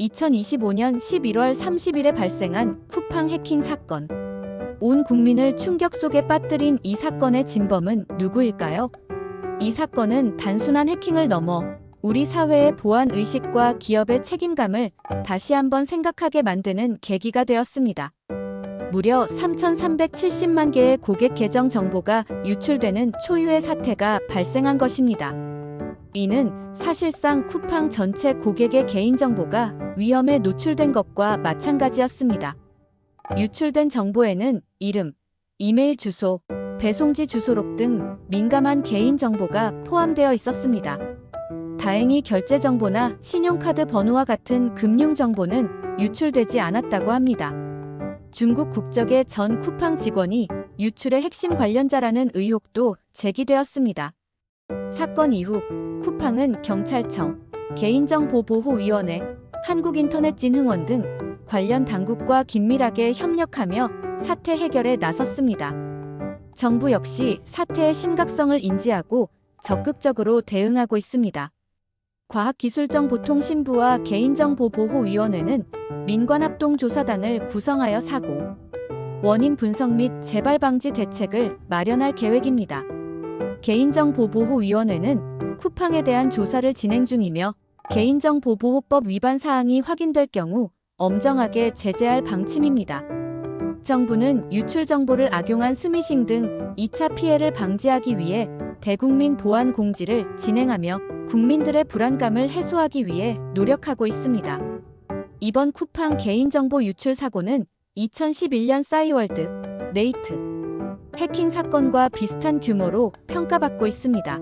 2025년 11월 30일에 발생한 쿠팡 해킹 사건. 온 국민을 충격 속에 빠뜨린 이 사건의 진범은 누구일까요? 이 사건은 단순한 해킹을 넘어 우리 사회의 보안 의식과 기업의 책임감을 다시 한번 생각하게 만드는 계기가 되었습니다. 무려 3,370만 개의 고객 계정 정보가 유출되는 초유의 사태가 발생한 것입니다. 이는 사실상 쿠팡 전체 고객의 개인정보가 위험에 노출된 것과 마찬가지였습니다. 유출된 정보에는 이름, 이메일 주소, 배송지 주소록 등 민감한 개인정보가 포함되어 있었습니다. 다행히 결제 정보나 신용카드 번호와 같은 금융 정보는 유출되지 않았다고 합니다. 중국 국적의 전 쿠팡 직원이 유출의 핵심 관련자라는 의혹도 제기되었습니다. 사건 이후 쿠팡은 경찰청, 개인정보보호위원회, 한국인터넷진흥원 등 관련 당국과 긴밀하게 협력하며 사태 해결에 나섰습니다. 정부 역시 사태의 심각성을 인지하고 적극적으로 대응하고 있습니다. 과학기술정보통신부와 개인정보보호위원회는 민관합동조사단을 구성하여 사고, 원인 분석 및 재발 방지 대책을 마련할 계획입니다. 개인정보보호위원회는 쿠팡에 대한 조사를 진행 중이며 개인정보보호법 위반 사항이 확인될 경우 엄정하게 제재할 방침입니다. 정부는 유출 정보를 악용한 스미싱 등 2차 피해를 방지하기 위해 대국민 보안 공지를 진행하며 국민들의 불안감을 해소하기 위해 노력하고 있습니다. 이번 쿠팡 개인정보 유출 사고는 2011년 싸이월드, 네이트, 해킹 사건과 비슷한 규모로 평가받고 있습니다.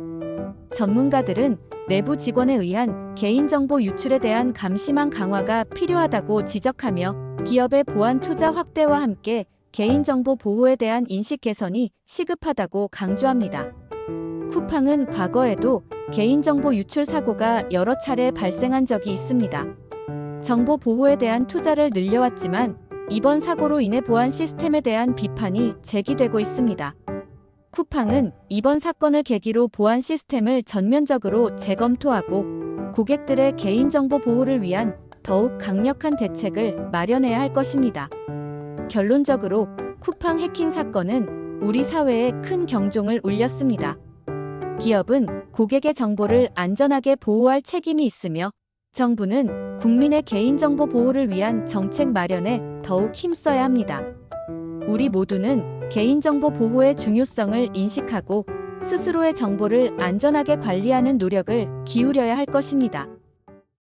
전문가들은 내부 직원에 의한 개인정보 유출에 대한 감심한 강화가 필요하다고 지적하며 기업의 보안 투자 확대와 함께 개인정보 보호에 대한 인식 개선이 시급하다고 강조합니다. 쿠팡은 과거에도 개인정보 유출 사고가 여러 차례 발생한 적이 있습니다. 정보 보호에 대한 투자를 늘려왔지만 이번 사고로 인해 보안 시스템에 대한 비판이 제기되고 있습니다. 쿠팡은 이번 사건을 계기로 보안 시스템을 전면적으로 재검토하고 고객들의 개인정보 보호를 위한 더욱 강력한 대책을 마련해야 할 것입니다. 결론적으로 쿠팡 해킹 사건은 우리 사회에 큰 경종을 울렸습니다. 기업은 고객의 정보를 안전하게 보호할 책임이 있으며 정부는 국민의 개인정보 보호를 위한 정책 마련에 더욱 힘써야 합니다. 우리 모두는 개인정보 보호의 중요성을 인식하고 스스로의 정보를 안전하게 관리하는 노력을 기울여야 할 것입니다.